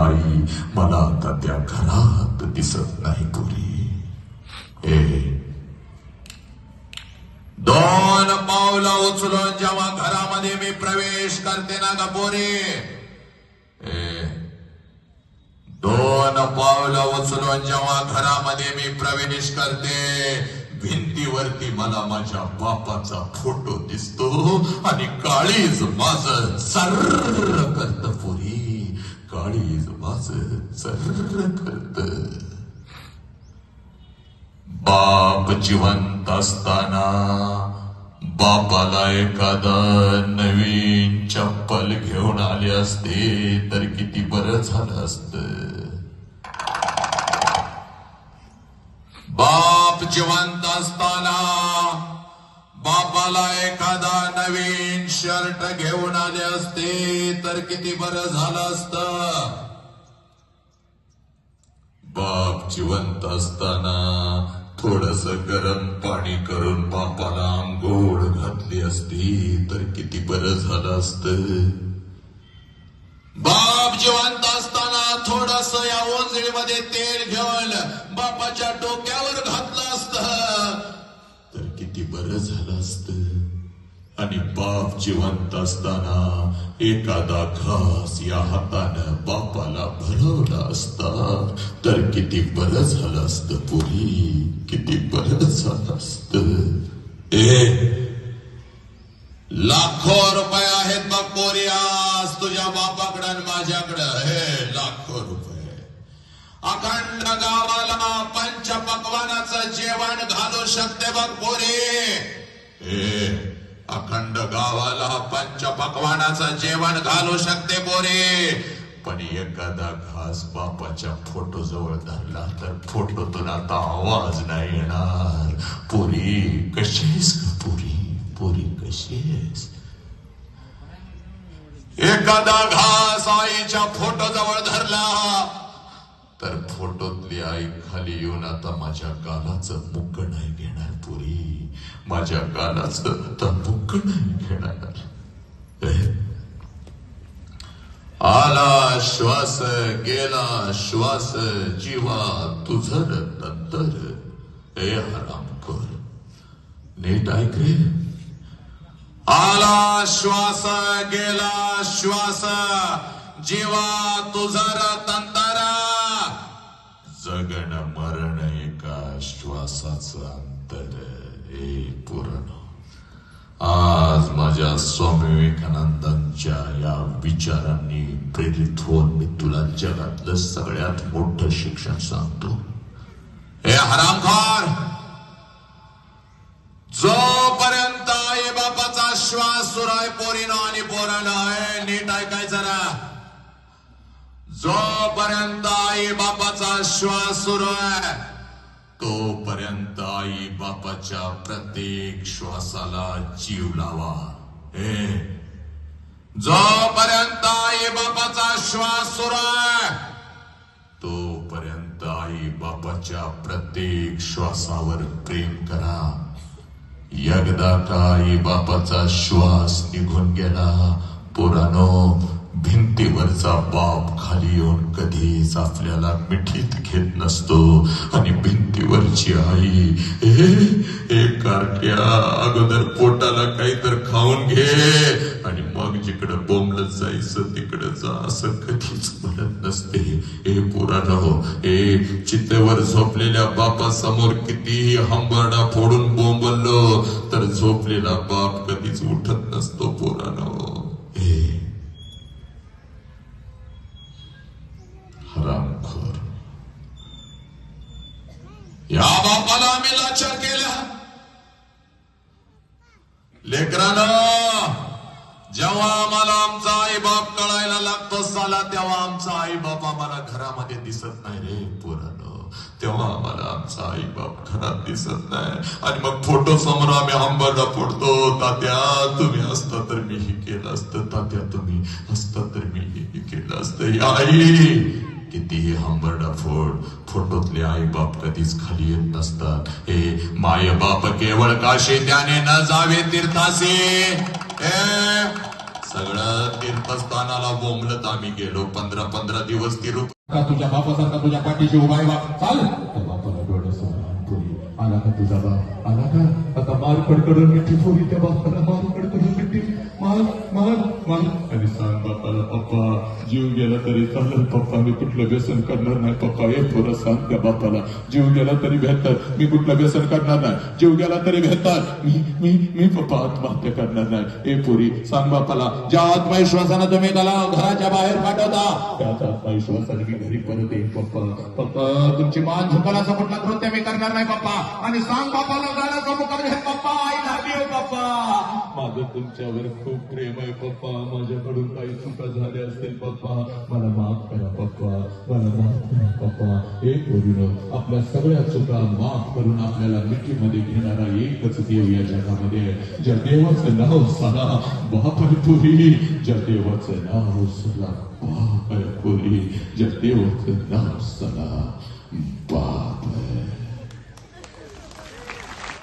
आई मला आता त्या घरात दिसत नाही पुरी ए दोन पावलं उचलून जेव्हा घरामध्ये मी प्रवेश करते ना गपोरी ए दोन पावलं उचलून जेव्हा घरामध्ये मी प्रवेश करते भिंतीवरती मला माझ्या बापाचा फोटो दिसतो आणि काळीज माझ सर्र करत पोरी. काळीज माझ सर्र करत बाप जिवंत असताना बापाला एखादा नवीन चप्पल घेऊन आले असते तर किती बरं झालं असतं बाप जिवंत असताना बापाला एखादा नवीन शर्ट घेऊन आले असते तर किती बरं झालं असत? बाप जिवंत असताना थोडस गरम पाणी करून बापाला आंघोळ घातली असती तर किती बरं झालं असतं? बाप जिवंत असताना थोडस या ओंजळीमध्ये तेल घेऊन बापाच्या डोक्यावर जिवंत असताना एखादा घास या हातानं बापाला भरवला असता. तर किती बरं झालं असतं पुरी. किती बरं झालं असत. ए लाखो रुपये आहेत बघ पोरी आज तुझ्या बापाकडं आणि माझ्याकडं. हे लाखो रुपये. अखंड गावाला पंच पकवानाचं जेवण घालू शकते बघ पोरी. हे अखंड गावाला पंच पकवानाचं जेवण घालू शकते पोरी. पण एखादा घास बापाच्या फोटो जवळ धरला तर फोटोतून आता आवाज नाही येणार. पुरी कशी आहेस का पुरी? पुरी कशी आहेस? एखादा घास आईच्या फोटो जवळ धरला फोटोतली आई खाली येऊन आता माझ्या गालाचं मुक्क नाही घेणार पुरी. माझ्या गालाचं आता मुक्क नाही घेणार. आला श्वास गेला श्वास जीवा तुझ नंतर ए कर. नीट ऐक रे आला श्वास गेला श्वास जीवा तुझर तंतरा गण मरण एका श्वासाचं अंतर हे पूर्ण. आज माझ्या स्वामी विवेकानंदांच्या या विचारांनी प्रेरित होऊन मी तुला जगातलं सगळ्यात मोठं शिक्षण सांगतो. हे हरामखोर! जोपर्यंत जोपर्यंत आई बापाचा श्वास सुरू आहे तोपर्यंत आई बापाच्या प्रत्येक श्वासाला जीव लावा. हे. जोपर्यंत आई बापाचा श्वास सुरू आहे तोपर्यंत आई बापाच्या प्रत्येक श्वासावर प्रेम करा. एकदा का आई बापाचा श्वास निघून गेला पुरानो भिंतीवरचा बाप खाली येऊन कधीच आपल्याला मिठीत घेत नसतो. आणि भिंतीवरची आई हे कारक्या अगोदर पोटाला काही तर खाऊन घे. आणि मग जिकडं बोंबलत जायचं तिकडं जा असं कधीच म्हणत नसते. हे ए हो ए चितेवर झोपलेल्या बापासमोर कितीही हंबरडा फोडून बोंबललो तर झोपलेला बाप कधीच उठत नसतो पोरानो. हो हरामखोर या बापाला आम्ही लाचार केला लेकरानं जेव्हा आम्हाला आमचा आई बाप कळायला लागतो साला तेव्हा आमचा आई बाप आम्हाला घरामध्ये दिसत नाही रे पोरानं. तेव्हा आम्हाला आमचा आई बाप घरात दिसत नाही. आणि मग फोटो समोर आम्ही हंबरला फोडतो तात्या तुम्ही असता तर मी हे केलं असतं तात्या तुम्ही असता तर मी हे केलं असतं. आई कितीही हंबरडा फोड फोटोतले आई बाप कधीच खाली येत नसतात. हे माय बाप केवळ काशी त्याने न जावे तीर्थासे. सगळं तीर्थस्थानाला बोंबलत आम्ही गेलो. पंधरा पंधरा दिवस तिरुप का तुझ्या बापासारखा तुझ्या पाठीशी उभा आहे बाप चाल. बापाला डोळं आला का तुझा बाप? आला का? आता मार कडकडून मिठी पोरी त्या बापाला मारू पप्पा जीव गेला तरी चालेल. पप्पा मी कुठलं व्यसन करणार नाही. पप्पा हे थोडं सांग त्या बापाला. जीव गेला तरी बेहतर मी कुठलं व्यसन करणार नाही. जीव गेला तरी बेहतर मी मी मी पप्पा आत्महत्या करणार नाही. ए पुरी सांग बापाला. ज्या आत्मविश्वासानं तुम्ही त्याला घराच्या बाहेर पाठवता त्याच आत्मविश्वासाने मी घरी परत येईन पप्पा. पप्पा तुमची मान झुकाल असं कुठलं कृत्य मी करणार नाही पप्पा. आणि सांग बापाला गाण्याचा मुकाबला आहे, पप्पा. आई लव्ह हो, यू पप्पा. माझं तुमच्यावर खूप प्रेम आहे, पप्पा. माझ्याकडून काही चुका पप्पा. मला माफ़ करा, पप्पा. मला माफ़ करा, पप्पा. एक ओरिनो आपल्या सगळ्या चुका माफ़ करून आपल्याला मिठीमध्ये घेणारा एकच देव या जगामध्ये. ज्या देवाचं नाव बाप आहे ज्या नाव सदा बाप आहे नाव सदा